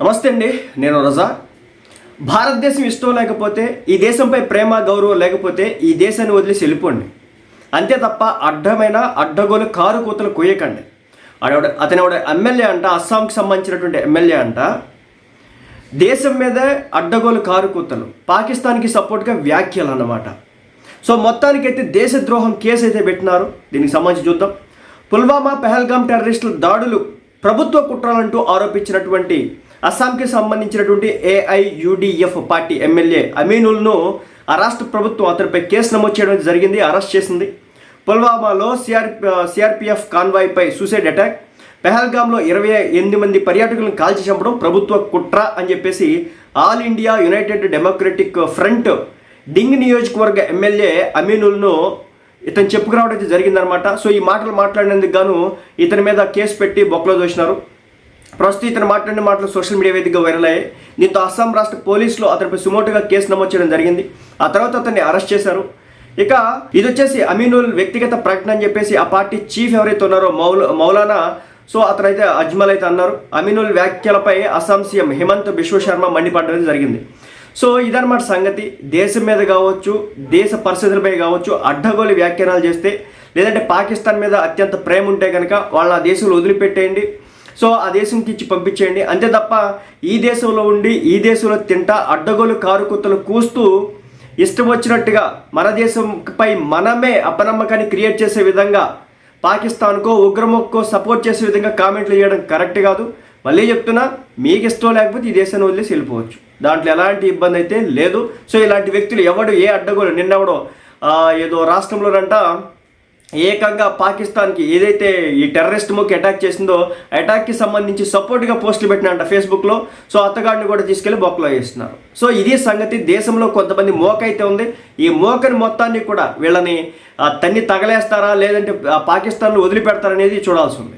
నమస్తే అండి నేను రజా. భారతదేశం ఇష్టం లేకపోతే ఈ దేశంపై ప్రేమ గౌరవం లేకపోతే ఈ దేశాన్ని వదిలేసి వెళ్ళిపోండి. అంతే తప్ప అడ్డమైన అడ్డగోలు కారు కూతలు కొయ్యకండి. ఆడవిడ అతని ఎమ్మెల్యే అంట అస్సాంకి సంబంధించినటువంటి ఎమ్మెల్యే అంట. దేశం మీదే అడ్డగోలు కారు కూతలు పాకిస్తాన్కి సపోర్ట్గా వ్యాఖ్యలు అన్నమాట. సో మొత్తానికైతే దేశద్రోహం కేసు అయితే పెట్టినారు. దీనికి సంబంధించి చూద్దాం. పుల్వామా పెహల్గాం టెర్రరిస్టుల దాడులు ప్రభుత్వ కుట్రలంటూ ఆరోపించినటువంటి అస్సాంకి సంబంధించినటువంటి ఏఐయుడిఎఫ్ పార్టీ ఎమ్మెల్యే అమీనుల్ను ఆ రాష్ట్ర ప్రభుత్వం అతనిపై కేసు నమోదు చేయడం జరిగింది అరెస్ట్ చేసింది. పుల్వామాలో సిఆర్ సిఆర్పిఎఫ్ కాన్వాయ్పై సూసైడ్ అటాక్. పెహల్గామ్లో ఇరవై ఎనిమిది మంది పర్యాటకులను కాల్చి చంపడం ప్రభుత్వ కుట్ర అని చెప్పేసి all India United Democratic Front Dhing నియోజకవర్గ ఎమ్మెల్యే అమీనుల్ను ఇతను చెప్పుకురావడం అయితే జరిగిందనమాట సో ఈ మాటలు మాట్లాడినందుకు గాను ఇతని మీద కేసు పెట్టి బొక్కలో దోసినారు ప్రస్తుతం ఇతను మాట్లాడిన మాటలు సోషల్ మీడియా వేదికగా వైరల్ అయ్యాయి. దీంతో అస్సాం రాష్ట్ర పోలీసులు అతనిపై సుమోటుగా కేసు నమోదు చేయడం జరిగింది. ఆ తర్వాత అతన్ని అరెస్ట్ చేశారు. ఇక ఇది వచ్చేసి అమీనుల్ వ్యక్తిగత ప్రకటన అని చెప్పేసి ఆ పార్టీ చీఫ్ ఎవరైతే ఉన్నారో మౌల మౌలానా సో అతనైతే అజ్మల్ అయితే అన్నారు. అమీనుల్ వ్యాఖ్యలపై అస్సాం సీఎం హిమంత్ బిశ్వ శర్మ మండిపడడం జరిగింది. సో ఇదన్నమాట సంగతి. దేశం మీద కావచ్చు దేశ పరిస్థితులపై కావచ్చు అడ్డగోలు వ్యాఖ్యానాలు చేస్తే లేదంటే పాకిస్తాన్ మీద అత్యంత ప్రేమ ఉంటే కనుక వాళ్ళ దేశంలో వదిలిపెట్టేయండి. సో ఆ దేశంకి ఇచ్చి పంపించేయండి. అంతే తప్ప ఈ దేశంలో ఉండి ఈ దేశంలో తింటా అడ్డగోలు కారుకుత్తలు కూస్తూ ఇష్టం వచ్చినట్టుగా మన దేశంపై మనమే అపనమ్మకాన్ని క్రియేట్ చేసే విధంగా పాకిస్తాన్కో ఉగ్రముక్కో సపోర్ట్ చేసే విధంగా కామెంట్లు చేయడం కరెక్ట్ కాదు. మళ్ళీ చెప్తున్నా మీకు ఇష్టం లేకపోతే ఈ దేశాన్ని వదిలేసి వెళ్ళిపోవచ్చు. దాంట్లో ఎలాంటి ఇబ్బంది అయితే లేదు. సో ఇలాంటి వ్యక్తులు ఎవడు ఏ అడ్డగోలు నిన్నెవడో ఏదో రాష్ట్రంలోనంట ఏకంగా పాకిస్తాన్కి ఏదైతే ఈ టెర్రరిస్ట్ ముక్కి అటాక్ చేసిందో అటాక్కి సంబంధించి సపోర్ట్గా పోస్టులు పెట్టినంట ఫేస్బుక్లో. సో అత్తగాడిని కూడా తీసుకెళ్ళి బొక్కలో వేస్తున్నారు. సో ఇది సంగతి దేశంలో కొంతమంది మోక అయితే ఉంది. ఈ మోకని మొత్తాన్ని కూడా వీళ్ళని తన్ని తగలేస్తారా లేదంటే పాకిస్తాన్లో వదిలిపెడతారనేది చూడాల్సి ఉంది.